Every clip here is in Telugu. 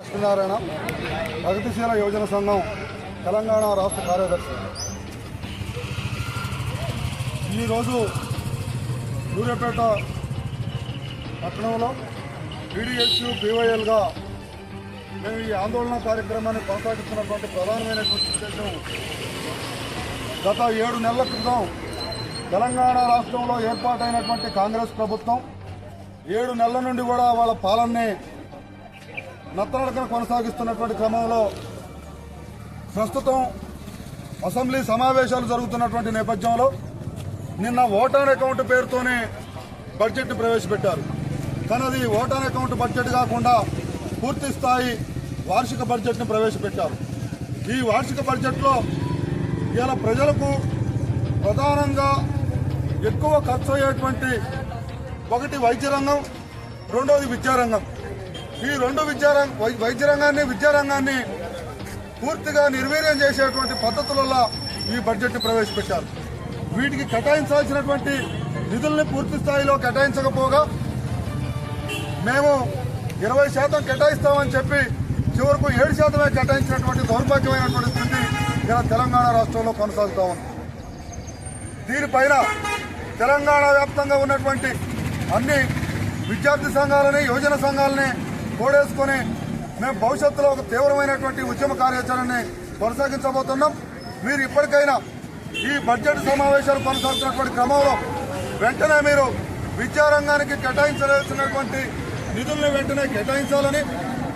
లక్ష్మీనారాయణ ప్రగతిశీల యోజన సంఘం తెలంగాణ రాష్ట్ర కార్యదర్శి. ఈరోజు సూర్యాపేట పట్టణంలో పీడిఎస్యు పీవైఎల్గా మేము ఈ ఆందోళన కార్యక్రమాన్ని కొనసాగిస్తున్నటువంటి ప్రధానమైనటువంటి ఉద్దేశం గత ఏడు నెలల క్రితం తెలంగాణ రాష్ట్రంలో ఏర్పాటైనటువంటి కాంగ్రెస్ ప్రభుత్వం ఏడు నెలల నుండి కూడా వాళ్ళ పాలనని నత్తనడకన కొనసాగిస్తున్నటువంటి క్రమంలో ప్రస్తుతం అసెంబ్లీ సమావేశాలు జరుగుతున్నటువంటి నేపథ్యంలో నిన్న ఓటాన్ అకౌంట్ పేరుతోనే బడ్జెట్ను ప్రవేశపెట్టారు. కానీ అది ఓటాన్ అకౌంట్ బడ్జెట్ కాకుండా పూర్తి స్థాయి వార్షిక బడ్జెట్ను ప్రవేశపెట్టారు. ఈ వార్షిక బడ్జెట్లో ఇలా ప్రజలకు ప్రధానంగా ఎక్కువ ఖర్చు అయ్యేటువంటి ఒకటి వైద్య రంగం రెండోది విద్యారంగం. ఈ రెండు విద్యారంగ వై- వైద్య రంగాన్ని విద్యారంగాన్ని పూర్తిగా నిర్వీర్యం చేసేటువంటి పద్ధతులలో ఈ బడ్జెట్ను ప్రవేశపెట్టారు. వీటికి కేటాయించాల్సినటువంటి నిధుల్ని పూర్తి స్థాయిలో కేటాయించకపోగా మేము ఇరవై శాతం కేటాయిస్తామని చెప్పి చివరకు ఏడు శాతమే కేటాయించినటువంటి దౌర్భాగ్యమైనటువంటి స్థితి ఇలా తెలంగాణ రాష్ట్రంలో కొనసాగుతా ఉంది. దీనిపైన తెలంగాణ వ్యాప్తంగా ఉన్నటువంటి అన్ని విద్యార్థి సంఘాలని యువజన సంఘాలని కూడేసుకొని మేము భవిష్యత్తులో ఒక తీవ్రమైనటువంటి ఉద్యమ కార్యాచరణని కొనసాగించబోతున్నాం. మీరు ఇప్పటికైనా ఈ బడ్జెట్ సమావేశాలు కొనసాగుతున్నటువంటి క్రమంలో వెంటనే మీరు విద్యారంగానికి కేటాయించవలసినటువంటి నిధుల్ని వెంటనే కేటాయించాలని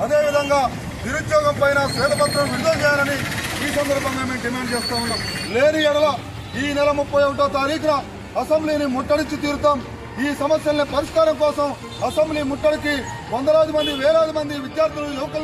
అదేవిధంగా నిరుద్యోగం పైన శ్వేతపత్రం విడుదల చేయాలని ఈ సందర్భంగా మేము డిమాండ్ చేస్తూ ఉన్నాం. లేని ఎడల ఈ నెల ముప్పై ఒకటో తారీఖున అసెంబ్లీని ముట్టడించి తీరుతాం. ఈ సమస్యల పరిష్కారం కోసం అసెంబ్లీ ముట్టడికి వందలాది మంది వేలాది మంది విద్యార్థులు యువకులు